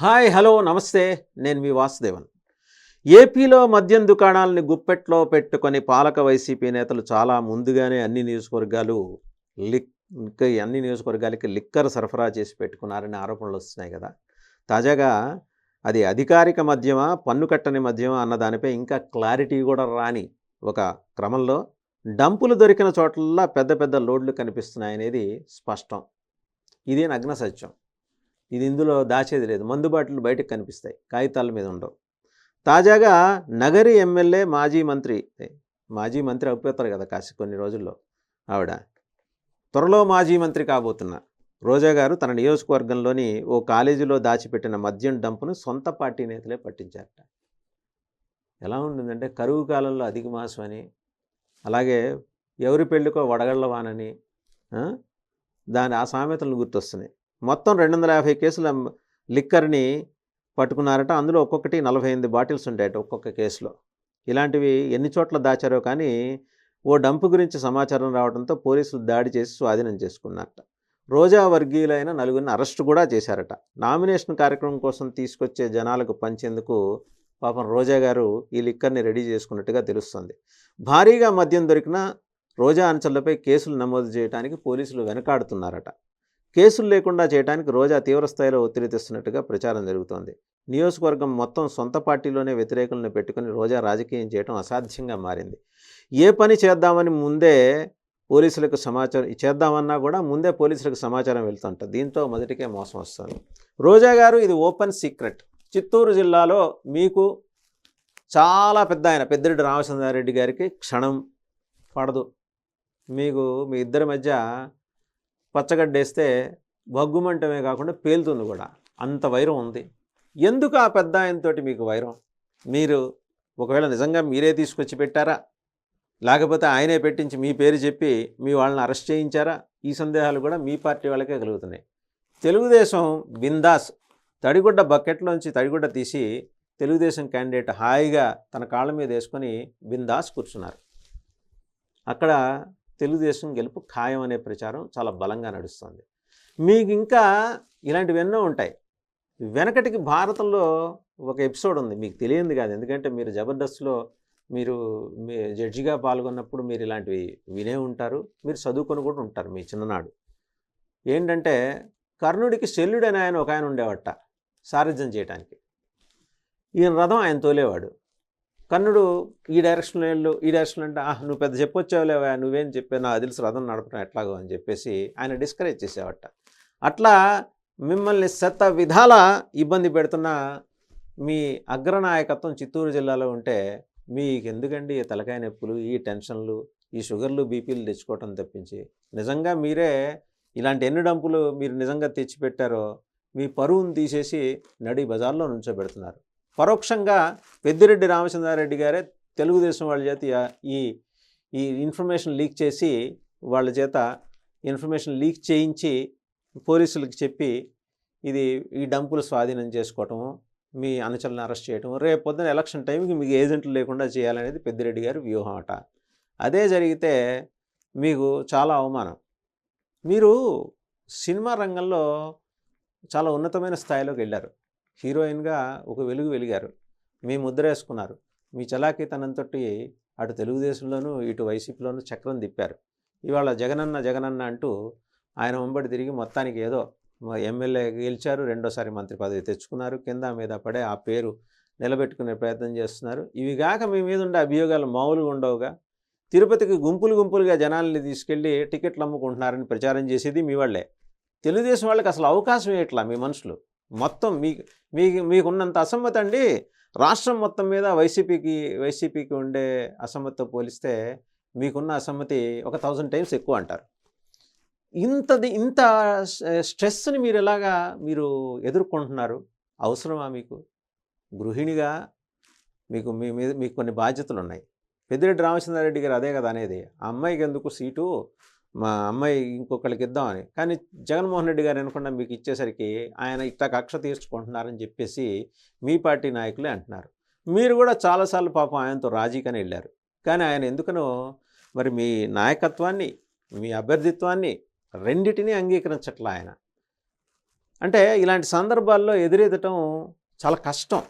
Hi hello నమస్తే. నేను మీ వాసుదేవన్. ఏపీలో మద్యం దుకాణాలని గుప్పెట్లో పెట్టుకొని పాలక వైసీపీ నేతలు చాలా ముందుగానే అన్ని నియోజకవర్గాలు లిక్ ఇంకా అన్ని నియోజకవర్గాలకి లిక్కర్ సరఫరా చేసి పెట్టుకున్నారనే ఆరోపణలు వస్తున్నాయి కదా. తాజాగా అది అధికారిక మద్యమా పన్ను కట్టని మద్యమా అన్న దానిపై ఇంకా క్లారిటీ కూడా రాని ఒక క్రమంలో డంపులు దొరికిన చోట్లల్లా పెద్ద పెద్ద లోడ్లు కనిపిస్తున్నాయనేది స్పష్టం. ఇదే నగ్న సత్యం ఇది ఇందులో దాచేది లేదు. మందు బాటిల్ బయటకు కనిపిస్తాయి. కాగితాల మీద ఉండవు. తాజాగా నగరి ఎమ్మెల్యే మాజీ మంత్రి మాజీ మంత్రి అయిపోతారు కదా కాసి కొన్ని రోజుల్లో ఆవిడ. త్వరలో మాజీ మంత్రి కాబోతున్న రోజా గారు తన నియోజకవర్గంలోని ఓ కాలేజీలో దాచిపెట్టిన మద్యం డంపును సొంత పార్టీ నేతలే పట్టించారట. ఎలా ఉంటుందంటే కరువు కాలంలో అధిక మాసం అని అలాగే ఎవరి పెళ్ళికో వడగళ్ళవానని దాని ఆ సామెతలు గుర్తొస్తున్నాయి. మొత్తం రెండు వందల యాభై కేసుల లిక్కర్ని పట్టుకున్నారట. అందులో ఒక్కొక్కటి నలభై ఎనిమిది బాటిల్స్ ఉండేట ఒక్కొక్క కేసులో. ఇలాంటివి ఎన్ని చోట్ల దాచారో కానీ ఓ డంపు గురించి సమాచారం రావడంతో పోలీసులు దాడి చేసి స్వాధీనం చేసుకున్నారట. రోజా వర్గీయులైన నలుగురిని అరెస్టు కూడా చేశారట. నామినేషన్ కార్యక్రమం కోసం తీసుకొచ్చే జనాలకు పంచేందుకు పాపం రోజా గారు ఈ లిక్కర్ని రెడీ చేసుకున్నట్టుగా తెలుస్తుంది. భారీగా మద్యం దొరికిన రోజా అంచళ్ళపై కేసులు నమోదు చేయడానికి పోలీసులు వెనకాడుతున్నారట. కేసులు లేకుండా చేయడానికి రోజా తీవ్రస్థాయిలో ఒత్తిడి తెస్తున్నట్టుగా ప్రచారం జరుగుతోంది. నియోజకవర్గం మొత్తం సొంత పార్టీలోనే వ్యతిరేకులను పెట్టుకుని రోజా రాజకీయం చేయడం అసాధ్యంగా మారింది. ఏ పని చేద్దామని ముందే పోలీసులకు సమాచారం చేద్దామన్నా కూడా ముందే పోలీసులకు సమాచారం వెళ్తుంటుంది దీంతో మొదటికే మోసం వస్తుంది. రోజా గారు ఇది ఓపెన్ సీక్రెట్. చిత్తూరు జిల్లాలో మీకు చాలా పెద్ద ఆయన పెద్దిరెడ్డి రామచంద్రారెడ్డి గారికి క్షణం పడదు. మీకు మీ ఇద్దరి మధ్య పచ్చగడ్డేస్తే బగ్గుమంటమే కాకుండా పేలుతుంది కూడా. అంత వైరం ఉంది. ఎందుకు ఆ పెద్ద ఆయనతోటి మీకు వైరం? మీరు ఒకవేళ నిజంగా మీరే తీసుకొచ్చి పెట్టారా? లేకపోతే ఆయనే పెట్టించి మీ పేరు చెప్పి మీ వాళ్ళని అరెస్ట్ చేయించారా? ఈ సందేహాలు కూడా మీ పార్టీ వాళ్ళకే కలుగుతున్నాయి. తెలుగుదేశం బిందాస్ తడిగుడ్డ బకెట్లోంచి తడిగుడ్డ తీసి తెలుగుదేశం క్యాండిడేట్ హాయిగా తన కాళ్ళ మీద వేసుకొని బిందాస్ కూర్చున్నారు. అక్కడ తెలుగుదేశం గెలుపు ఖాయం అనే ప్రచారం చాలా బలంగా నడుస్తుంది. మీకు ఇంకా ఇలాంటివి ఎన్నో ఉంటాయి. వెనకటికి భారతంలో ఒక ఎపిసోడ్ ఉంది. మీకు తెలియంది కాదు. ఎందుకంటే మీరు జబర్దస్త్లో మీరు మీ జడ్జిగా పాల్గొన్నప్పుడు మీరు ఇలాంటివి వినే ఉంటారు. మీరు చదువుకొని కూడా ఉంటారు మీ చిన్ననాడు. ఏంటంటే కర్ణుడికి శల్యుడని ఆయన ఒక ఆయన ఉండేవట సారథ్యం చేయడానికి ఈయన రథం ఆయన తోలేవాడు. కన్నుడు ఈ డైరెక్షన్లో వెళ్ళు ఈ డైరెక్షన్లో అంటే "ఆహ్, నువ్వు పెద్ద చెప్పొచ్చావులేవా నువ్వేం చెప్పావు? నాకు తెలుసు రథం నడపడం ఎట్లాగో అని చెప్పేసి ఆయన డిస్కరేజ్ చేసేవట. అట్లా మిమ్మల్ని శత విధాల ఇబ్బంది పెడుతున్న మీ అగ్రనాయకత్వం చిత్తూరు జిల్లాలో ఉంటే మీకు ఎందుకండి ఈ తలకాయ నొప్పులు ఈ టెన్షన్లు ఈ షుగర్లు బీపీలు తెచ్చుకోవటం తప్పించి? నిజంగా మీరే ఇలాంటి ఎన్ని డంపులు మీరు నిజంగా తెచ్చిపెట్టారో మీ పరువును తీసేసి నడి బజార్లో నుంచోబెడుతున్నారు. పరోక్షంగా పెద్దిరెడ్డి రామచంద్రారెడ్డి గారే తెలుగుదేశం వాళ్ళ చేత ఈ- ఈ ఇన్ఫర్మేషన్ లీక్ చేసి వాళ్ళ చేత ఇన్ఫర్మేషన్ లీక్ చేయించి పోలీసులకు చెప్పి ఇది ఈ డంపులు స్వాధీనం చేసుకోవటము మీ అనుచరులను అరెస్ట్ చేయటం రేపు పొద్దున ఎలక్షన్ టైంకి మీకు ఏజెంట్లు లేకుండా చేయాలనేది పెద్దిరెడ్డి గారి వ్యూహం అట అదే జరిగితే మీకు చాలా అవమానం. మీరు సినిమా రంగంలో చాలా ఉన్నతమైన స్థాయిలోకి వెళ్ళారు. హీరోయిన్గా ఒక వెలుగు వెలిగారు. మీ ముద్ర వేసుకున్నారు. మీ చలాకీతనంతో అటు తెలుగుదేశంలోనూ ఇటు వైసీపీలోనూ చక్రం తిప్పారు. ఇవాళ జగనన్న జగనన్న అంటూ ఆయన వెంబడి తిరిగి మొత్తానికి ఏదో ఎమ్మెల్యే గెలిచారు రెండోసారి మంత్రి పదవి తెచ్చుకున్నారు. కింద మీద పడే ఆ పేరు నిలబెట్టుకునే ప్రయత్నం చేస్తున్నారు. ఇవి కాక మీ మీద ఉండే అభియోగాలు మామూలుగా ఉండవుగా. తిరుపతికి గుంపులు గుంపులుగా జనాల్ని తీసుకెళ్ళి టికెట్లు అమ్ముకుంటున్నారని ప్రచారం చేసేది మీ వాళ్ళే. తెలుగుదేశం వాళ్ళకి అసలు అవకాశం ఇట్లా మీ మనుషులు మొత్తం మీ మీకు మీకున్నంత అసమ్మతి అండి. రాష్ట్రం మొత్తం మీద వైసీపీకి వైసీపీకి ఉండే అసమ్మతితో పోలిస్తే మీకున్న అసమ్మతి ఒక థౌజండ్ టైమ్స్ ఎక్కువ అంటారు. ఇంతది ఇంత స్ట్రెస్ని మీరు ఎలాగా మీరు ఎదుర్కొంటున్నారు? అవసరమా మీకు? గృహిణిగా మీకు మీ మీద మీకు కొన్ని బాధ్యతలు ఉన్నాయి పెద్దిరెడ్డి రామచంద్రారెడ్డి గారు అదే కదా అనేది. ఆ అమ్మాయికి ఎందుకు సీటు? మా అమ్మాయి ఇంకొకరికి ఇద్దామని. కానీ జగన్మోహన్ రెడ్డి గారు అనుకున్న మీకు ఇచ్చేసరికి ఆయన ఇట్లా కక్ష తీర్చుకుంటున్నారని చెప్పేసి మీ పార్టీ నాయకులే అంటున్నారు. మీరు కూడా చాలాసార్లు పాపం ఆయనతో రాజీకని వెళ్ళారు. కానీ ఆయన ఎందుకనో మరి మీ నాయకత్వాన్ని మీ అభ్యర్థిత్వాన్ని రెండిటినీ అంగీకరించట్లా ఆయన. అంటే ఇలాంటి సందర్భాల్లో ఎదురెదటం చాలా కష్టం.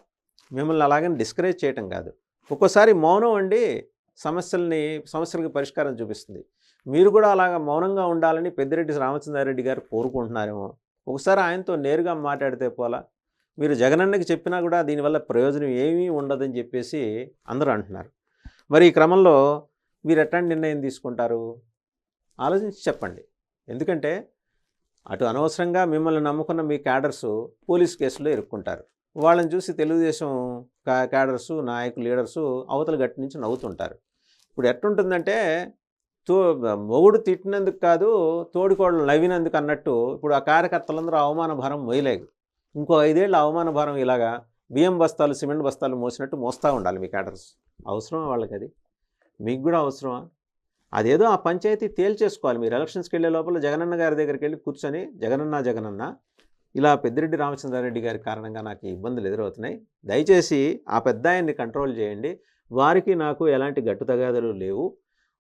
మిమ్మల్ని అలాగని డిస్కరేజ్ చేయటం కాదు. ఒక్కోసారి మౌనం అండి సమస్యల్ని సమస్యలకు పరిష్కారం చూపిస్తుంది. మీరు కూడా అలాగా మౌనంగా ఉండాలని పెద్దిరెడ్డి రామచంద్రారెడ్డి గారు కోరుకుంటున్నారేమో. ఒకసారి ఆయనతో నేరుగా మాట్లాడితే పోలా మీరు జగనన్నకి చెప్పినా కూడా దీనివల్ల ప్రయోజనం ఏమీ ఉండదని చెప్పేసి అందరూ అంటున్నారు. మరి ఈ క్రమంలో మీరు ఎట్లాంటి నిర్ణయం తీసుకుంటారు? ఆలోచించి చెప్పండి. ఎందుకంటే అటు అనవసరంగా మిమ్మల్ని నమ్ముకున్న మీ క్యాడర్సు పోలీస్ కేసులో ఇరుక్కుంటారు. వాళ్ళని చూసి తెలుగుదేశం క్యాడర్సు నాయకులు లీడర్సు అవతల గట్టి నుంచి నవ్వుతుంటారు. ఇప్పుడు ఎట్టుంటుందంటే తో మొగుడు తిట్టినందుకు కాదు తోడికోడలు నవ్వినందుకు అన్నట్టు ఇప్పుడు ఆ కార్యకర్తలందరూ అవమాన భారం మోయలేదు. ఇంకో ఐదేళ్ళు అవమాన భారం ఇలాగా బియ్యం బస్తాలు సిమెంట్ బస్తాలు మోసినట్టు మోస్తూ ఉండాలి మీ క్యాడర్స్. అవసరమా వాళ్ళకి అది మీకు కూడా అవసరమా? అదేదో ఆ పంచాయతీ తేల్చేసుకోవాలి. మీరు ఎలక్షన్స్కి వెళ్ళే లోపల జగనన్న గారి దగ్గరికి వెళ్ళి కూర్చొని జగనన్న జగనన్న ఇలా పెద్దిరెడ్డి రామచంద్రారెడ్డి గారి కారణంగా నాకు ఇబ్బందులు ఎదురవుతున్నాయి. దయచేసి ఆ పెద్ద ఆయన్ని కంట్రోల్ చేయండి. వారికి నాకు ఎలాంటి గట్టు తగాదలు లేవు.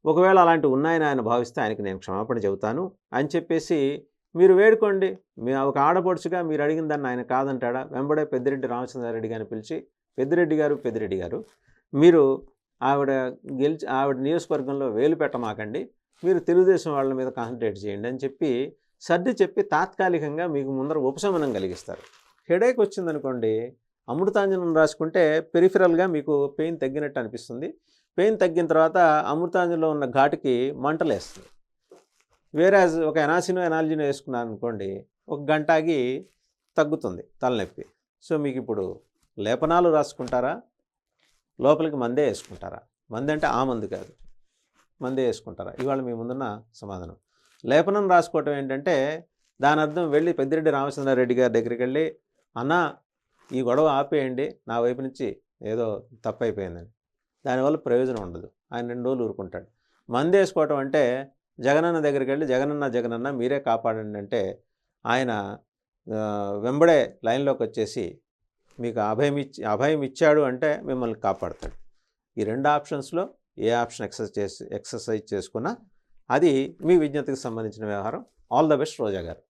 ఒకవేళ అలాంటివి ఉన్నాయని ఆయన భావిస్తే ఆయనకి నేను క్షమాపణ చెబుతాను అని చెప్పేసి మీరు వేడుకోండి. మీ ఒక ఆడపడుచుగా మీరు అడిగిన దాన్ని ఆయన కాదంటాడా? వెంబడే పెద్దిరెడ్డి రామచంద్రారెడ్డి గారిని పిలిచి పెద్దిరెడ్డి గారు పెద్దిరెడ్డి గారు మీరు ఆవిడ గెలిచి ఆవిడ నియోజకవర్గంలో వేలు పెట్టమాకండి. మీరు తెలుగుదేశం వాళ్ళ మీద కాన్సన్ట్రేట్ చేయండి అని చెప్పి సర్ది చెప్పి తాత్కాలికంగా మీకు ముందర ఉపశమనం కలిగిస్తారు. హెడేక్ వచ్చిందనుకోండి అమృతాంజనం రాసుకుంటే పెరిఫిరల్గా మీకు పెయిన్ తగ్గినట్టు అనిపిస్తుంది. పెయిన్ తగ్గిన తర్వాత అమృతాంజనంలో ఉన్న ఘాటుకి మంటలేస్తుంది. వేరే ఒక ఎనాసినో ఎనాలజీనో వేసుకున్నాను అనుకోండి ఒక గంట ఆగి తగ్గుతుంది తలనొప్పి. సో మీకు ఇప్పుడు లేపనాలు రాసుకుంటారా? లోపలికి మందే వేసుకుంటారా? మంది అంటే ఆ మందు కాదు. మందే వేసుకుంటారా? ఇవాళ మీ ముందున్న సమాధానం. లేపనం రాసుకోవటం ఏంటంటే దాని అర్థం వెళ్ళి పెద్దిరెడ్డి రామచంద్రారెడ్డి గారి దగ్గరికి వెళ్ళి అన్న ఈ గొడవ ఆపేయండి నా వైపు నుంచి ఏదో తప్పైపోయిందని. దానివల్ల ప్రయోజనం ఉండదు. ఆయన రెండు రోజులు ఊరుకుంటాడు. మంది వేసుకోవటం అంటే జగనన్న దగ్గరికి వెళ్ళి జగనన్న జగనన్న మీరే కాపాడండి అంటే ఆయన వెంబడే లైన్లోకి వచ్చేసి మీకు అభయం ఇచ్చి అభయం ఇచ్చాడు అంటే మిమ్మల్ని కాపాడతాడు. ఈ రెండు ఆప్షన్స్లో ఏ ఆప్షన్ ఎక్సర్సైజ్ చేసి ఎక్సర్సైజ్ చేసుకున్నా అది మీ విజ్ఞతకు సంబంధించిన వ్యవహారం. ఆల్ ద బెస్ట్ రోజా గారు.